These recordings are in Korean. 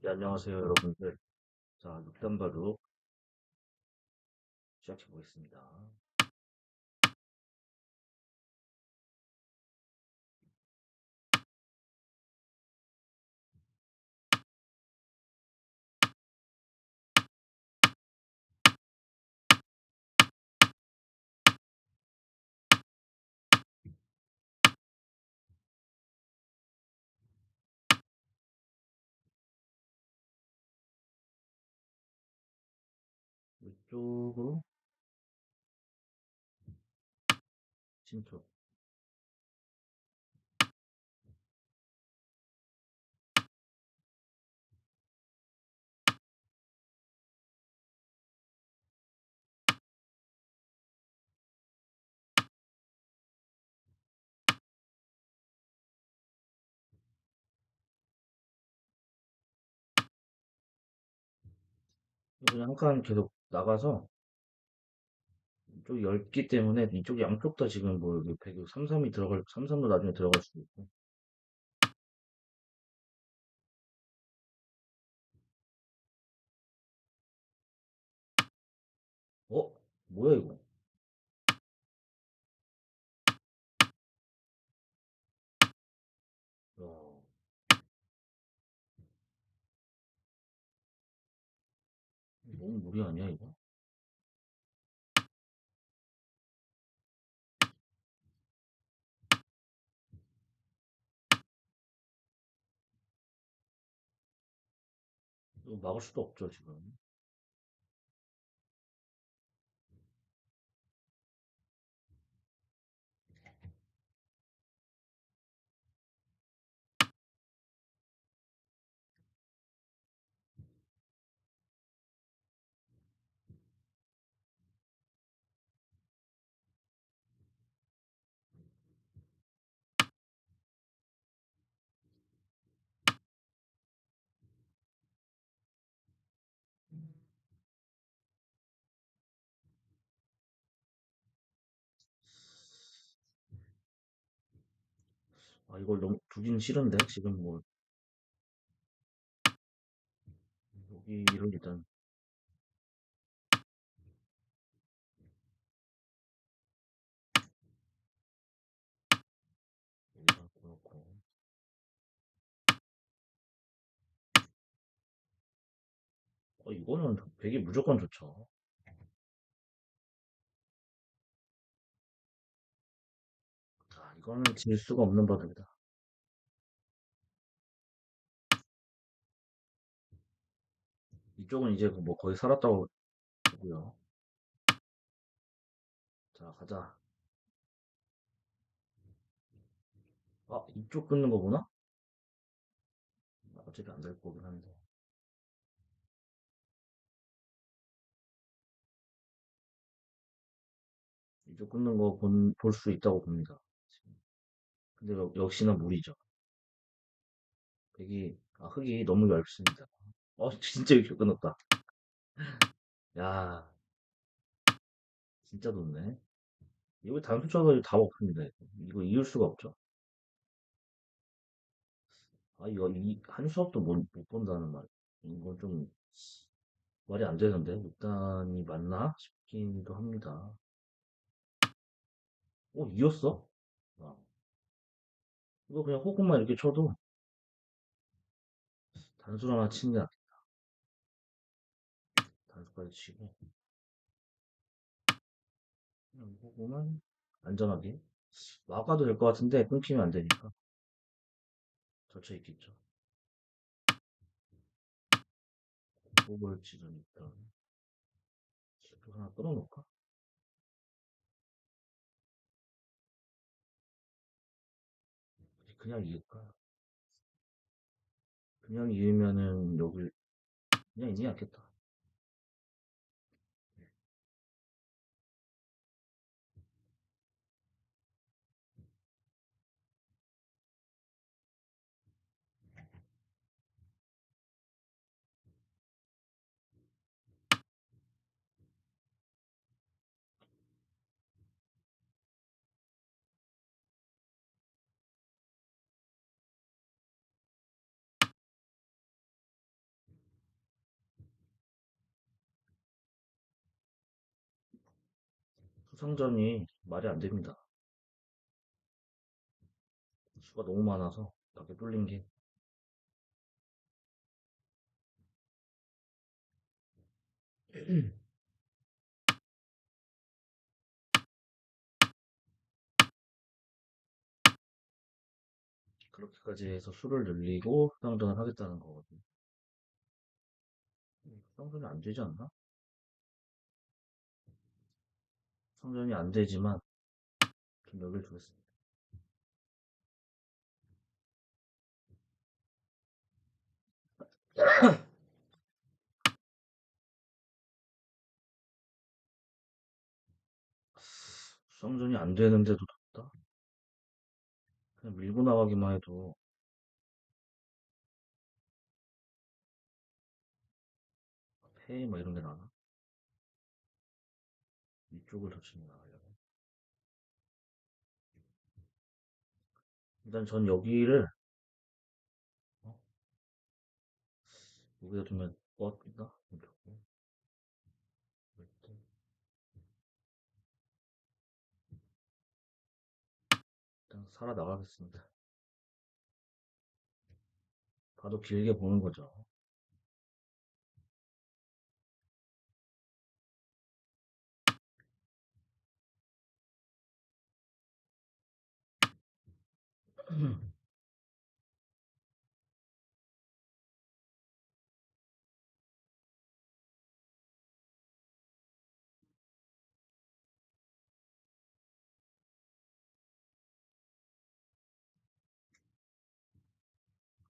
네, 안녕하세요, 여러분들. 자, 육단바둑 시작해 보겠습니다. 이쪽으로 한칸 계속 나가서 이쪽이 넓기 때문에 이쪽 양쪽 다 지금 뭐 여기 100, 33이 들어갈, 33도 나중에 들어갈 수도 있고. 어? 뭐야, 이거? 너무 무리 아니야, 이거? 이거 막을 수도 없죠, 지금. 아, 이걸 너무 두긴 싫은데, 지금 뭐. 여기를 일단 놓고. 어, 이거는 100이 무조건 좋죠. 이거는 질 수가 없는 바둑이다. 이쪽은 이제 뭐 거의 살았다고 보고요. 자, 가자. 아, 이쪽 끊는 거구나? 어차피 안 될 거긴 한데. 이쪽 끊는 거 볼 수 있다고 봅니다. 근데 여- 역시나 무리죠. 백이, 아, 흙이 너무 얇습니다. 어, 진짜 이렇게 끊었다. 야, 진짜 좋네. 이거 단수 쳐서 다 먹습니다. 이거. 이을 수가 없죠. 아, 이거 이, 한 수업도 못, 못 본다는 말. 이건 좀 말이 안 되는데. 일단이 맞나? 싶기도 합니다. 어, 이었어? 아, 이거 그냥 호흡만 이렇게 쳐도 단수를 하나 치는 게 낫겠다. 단수까지 치고. 그냥 호흡만 안전하게. 막아도 될 것 같은데 끊기면 안 되니까. 젖혀 있겠죠. 호흡을 치는 일단. 하나 끊어놓을까? 그냥 이을까? 그냥 이으면은 여기 그냥 이지 않겠다. 부상전이 말이 안 됩니다. 수가 너무 많아서 밖에 뚫린 게 그렇게까지 해서 수를 늘리고 부상전을 하겠다는 거거든요. 부상전이 안 되지 않나? 부상전이 안 되지만 좀 여길 두겠습니다. 수상전이 안 되는데도 덥다? 그냥 밀고 나가기만 해도 페이 뭐 이런 게 나나? 이쪽을 덮치는 나가려고. 일단 전 여기를 어? 여기다 두면? 이렇게. 이렇게. 일단 살아나가겠습니다. 봐도 길게 보는 거죠.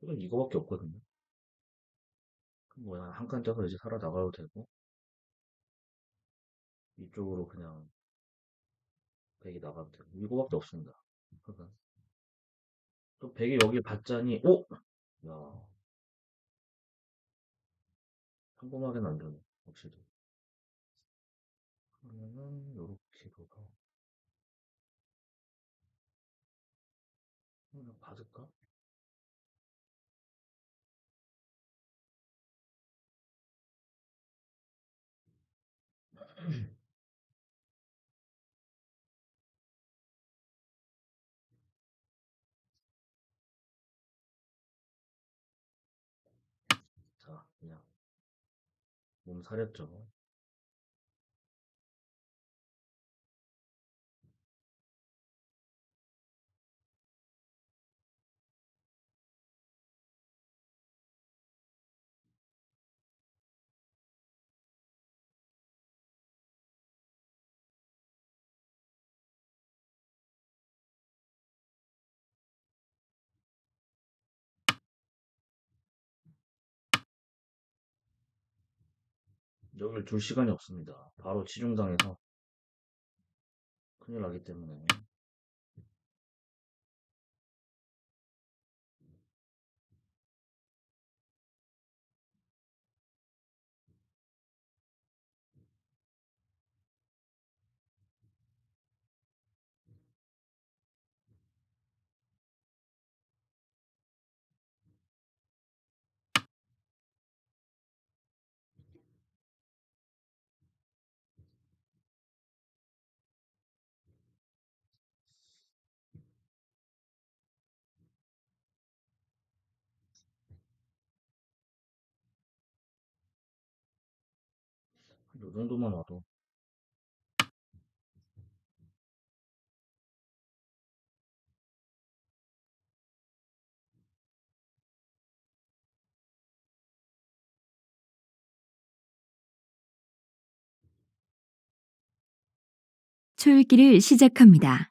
이건 이거밖에 없거든요. 뭐야, 한칸 떼서 이제 살아 나가도 되고, 이쪽으로 그냥 백이 나가도 되고, 이거밖에 없습니다. 그러니까 또 백이 여기 받자니, 오! 야, 평범하게는 안 되네, 확실히. 그러면은, 요렇게 둬서, 몸 사렸죠. 여기를 둘 시간이 없습니다. 바로 치중당해서 큰일 나기 때문에. 요 정도만 와도 초읽기를 시작합니다.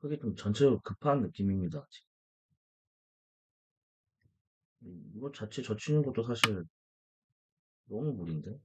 그게 좀 전체적으로 급한 느낌입니다. 이거 자체 젖히는 것도 사실 너무 무리인데?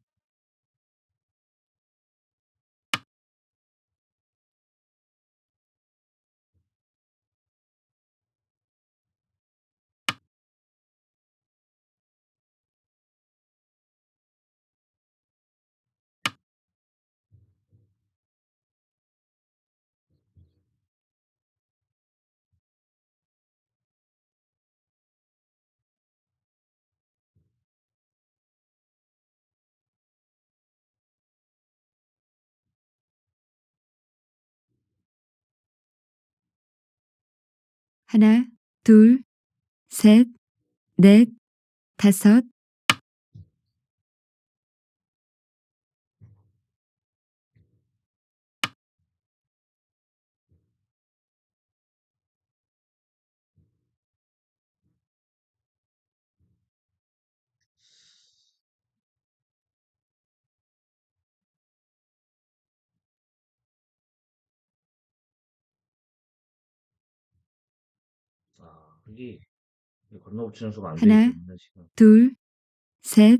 하나, 둘, 셋, 넷, 다섯, 하나, 둘, 셋,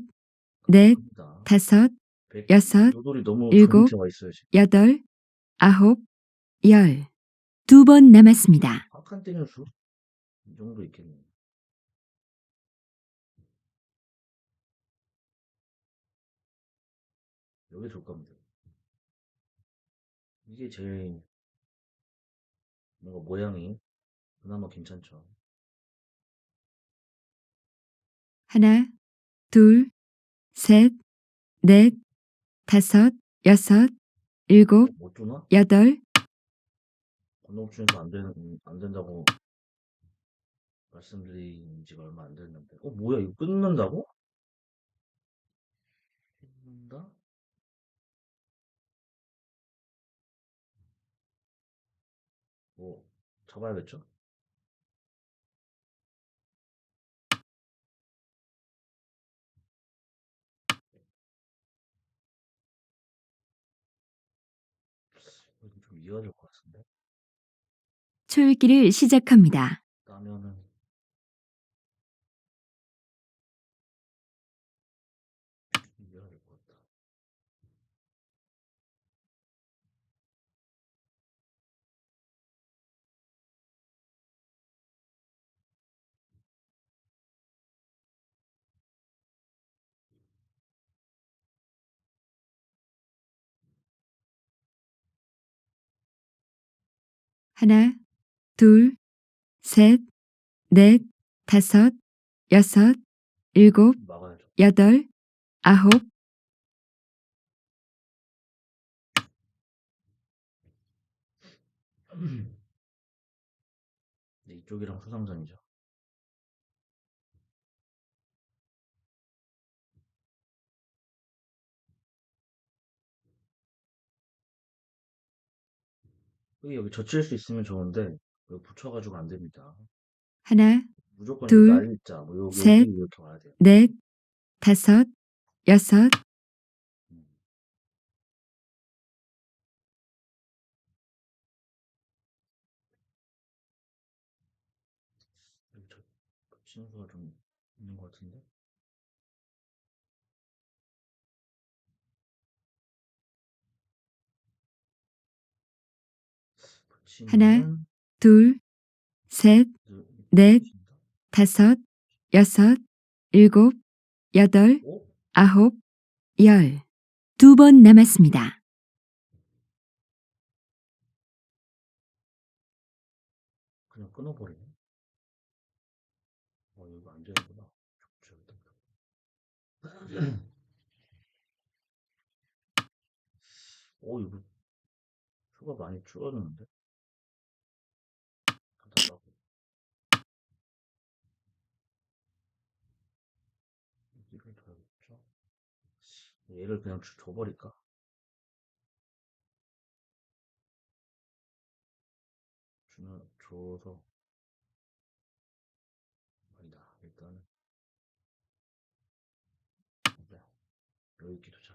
넷. 다섯, 백- 여섯, 일곱. 여덟, 아홉, 열. 두 번 남았습니다. 여기 둘 겁니다. 이게 제일 뭔가 모양이 그나마 괜찮죠. 하나, 둘, 셋, 넷, 다섯, 여섯, 일곱, 못 주나? 여덟, 건너붙이면서 안안 된다고 말씀드린 지가 얼마 안 됐는데. 어 뭐야 이거 끊는다고? 끊는다? 뭐 잡아야겠죠? 될것 같은데. 초읽기를 시작합니다. 하나, 둘, 셋, 넷, 다섯, 여섯, 일곱. 여덟, 아홉, 네, 이쪽이랑 수상전이죠. 여기 젖힐 수 있으면 좋은데 여기 붙여가지고 안 됩니다. 하나, 무조건 둘, 이 날짜 뭐 여기 셋, 여기 이렇게 와야 돼요. 넷, 다섯, 여섯, 음. 여기 저 붙이는 수가 좀 있는 것 같은데. 붙이면은 둘, 셋, 그- 넷. 다섯, 여섯, 일곱, 여덟, 어? 아홉, 열. 두 번 남았습니다. 그냥 끊어버리네. 어, 이거 안 되는구나. 오, 이거 수가 많이 줄어드는데? 달라고. 여기를 둬야겠죠? 얘를 그냥 주- 줘버릴까? 주면, 줘서. 아니다. 일단은. 네. 여기 있기 두자.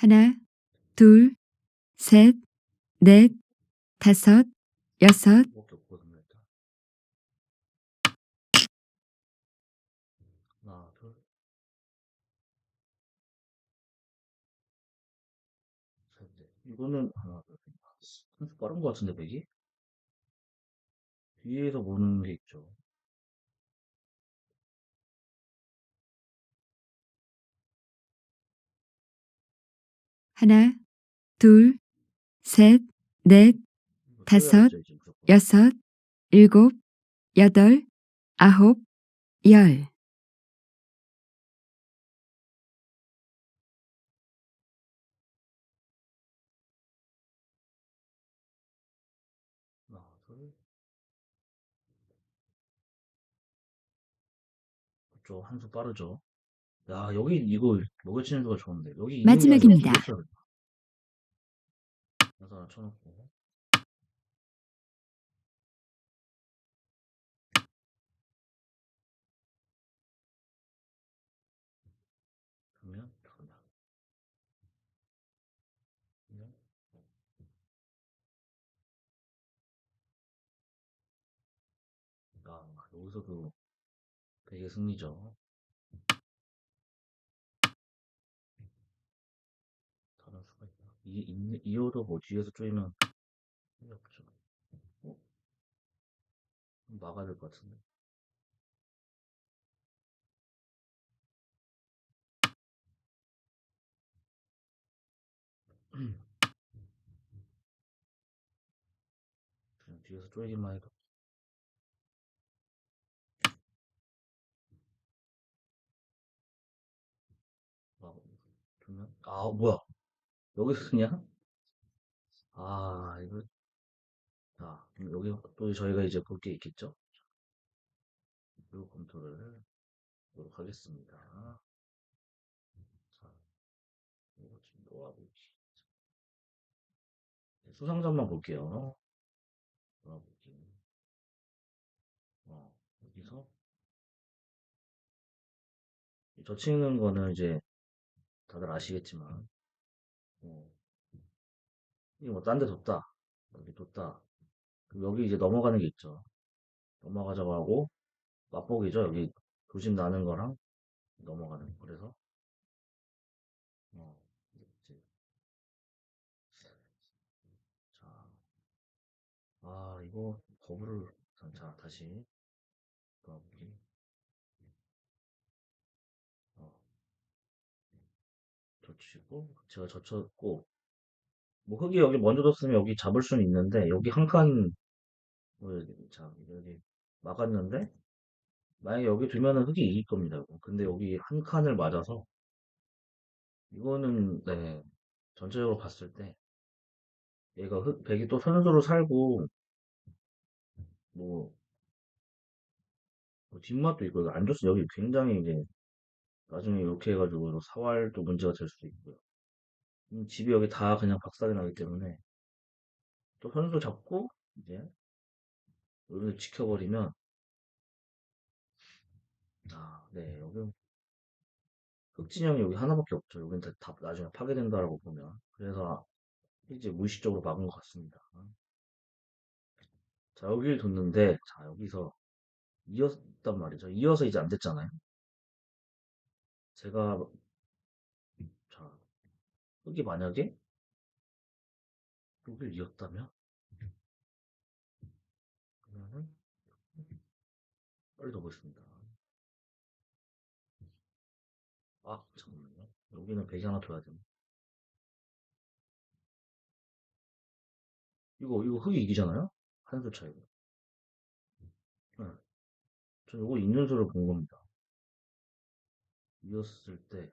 하나, 둘, 셋, 넷, 다섯, 여섯. 이거는 하나, 둘, 셋. 선수 빠른 것 같은데, 백이? 뒤에서 보는 게 있죠. 하나, 둘, 셋, 넷, 다섯. 여섯, 일곱, 여덟, 아홉, 열. 하나, 둘. 그렇죠. 한수 빠르죠. 야, 여기 이거 먹여치는 수가 좋은데. 여기 마지막입니다. 그래서 하나 쳐놓고. 그러면, 잠깐만. 그러면, 아, 여기서도 되게 승리죠. 이, 이, 이어도 뭐 뒤에서 힘이 없죠. 어? 막아야 될 것 같은데. 뒤에서 쪼이기만 해도. 막, 그러면, 아, 뭐야. 여기서 그냥? 아, 이거, 자, 그럼 여기 또 저희가 이제 볼 게 있겠죠? 요 검토를 하도록 하겠습니다. 자, 이거 지금 놓아보기. 네, 수상점만 볼게요. 놓아보기. 어, 여기서 저 치는 거는 이제 다들 아시겠지만, 어, 이게 뭐딴 데 뒀다. 여기 뒀다. 여기 이제 넘어가는 게 있죠. 넘어가자고 하고, 맛보기죠. 여기 도심 나는 거랑 넘어가는 거. 그래서, 어, 이제, 자, 아, 이거 거부를, 자, 다시 놓아보기. 어, 젖히고, 제가 젖혔고, 뭐 흙이 여기 먼저 뒀으면 여기 잡을 수는 있는데, 여기 한 칸, 뭐, 자, 여기 막았는데, 만약에 여기 두면은 흙이 이길 겁니다. 근데 여기 한 칸을 맞아서, 이거는, 네, 전체적으로 봤을 때, 얘가 흙, 백이 또 선수로 살고, 뭐, 뭐 뒷맛도 있고, 안 좋습니다. 여기 굉장히 이제, 나중에 이렇게 해가지고 사활도 문제가 될 수도 있고요. 음, 집이 여기 다 그냥 박살이 나기 때문에, 또 선수 잡고, 이제, 여기를 지켜버리면, 아, 네, 여기 흑진영이 여기 하나밖에 없죠. 여기는 다, 다 나중에 파괴된다라고 보면. 그래서 이제 무의식적으로 막은 것 같습니다. 자, 여기를 뒀는데, 자, 여기서 이었단 말이죠. 이어서 이제 안 됐잖아요. 제가, 자, 여기 만약에 여기를 이었다면, 그러면은, 빨리 더 보겠습니다. 아, 잠깐만요. 여기는 백이 하나 둬야 되네. 이거, 이거 흑이 이기잖아요? 한수 차이로. 네. 전 이거 있는 수를 본 겁니다. 이었을 때,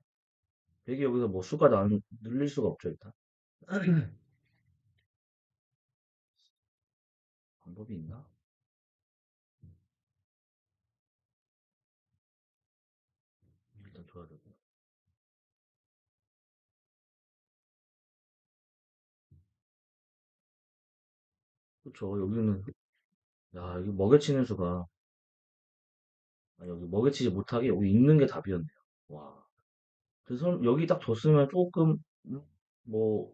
백이 여기서 뭐 수가 나, 늘릴 수가 없죠, 일단. 방법이 있나? 일단 둬야 되고. 그쵸. 여기는, 야, 여기 먹여치는 수가, 아, 여기 먹여치지 못하게 여기 있는 게 답이었네요. 와. 그래서 여기 딱 뒀으면 조금, 음, 뭐,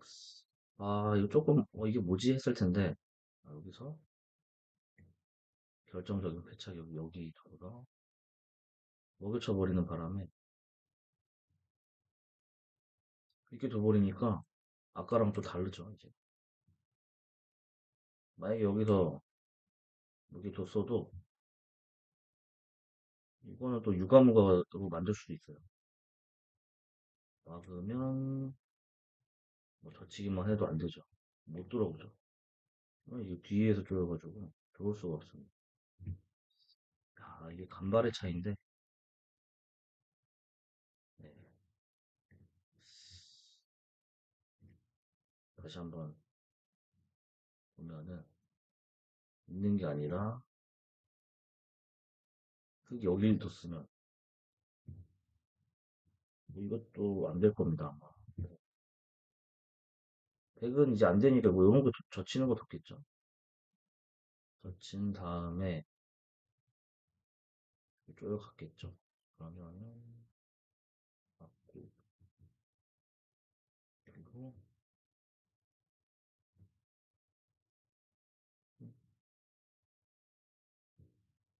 아, 이거 조금, 어, 이게 뭐지? 했을 텐데, 아, 여기서? 결정적인 패착 여기, 여기 둬서 먹여쳐 버리는 바람에? 이렇게 둬버리니까 아까랑 또 다르죠, 이제. 만약에 여기서 여기 뒀어도 이거는 또 유가무가로 만들 수도 있어요. 막으면 뭐 젖히기만 해도 안 되죠. 못 들어오죠. 어, 이게 뒤에서 조여가지고 들어올 수가 없습니다. 야, 이게 간발의 차이인데 네. 다시 한번 보면은 있는 게 아니라 여기를 뒀으면 뭐 이것도 안 될 겁니다 아마. 백은 이제 안 되니까 뭐 이런 거 젖- 젖히는 거 뒀겠죠. 젖힌 다음에 쪼여갔겠죠. 그러면은 맞고 그리고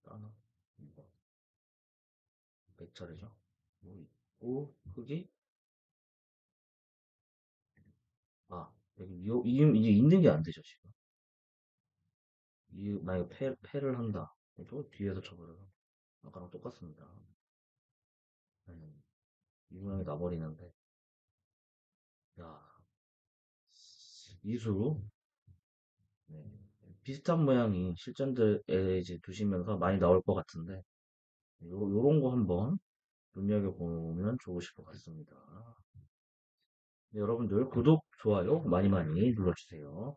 하나 이거 뭐 있고 흙이 아 여기 이, 이, 이게 있는 게 안 되죠 지금. 이 만약에 패, 패를 한다. 또 뒤에서 쳐버려요. 아까랑 똑같습니다. 네, 이 모양이 나버리는데 야 이수 네, 비슷한 모양이 실전들에 이제 두시면서 많이 나올 것 같은데 요, 요런 거 한번 눈여겨보면 좋으실 것 같습니다. 네, 여러분들 구독, 좋아요 많이 많이 눌러주세요.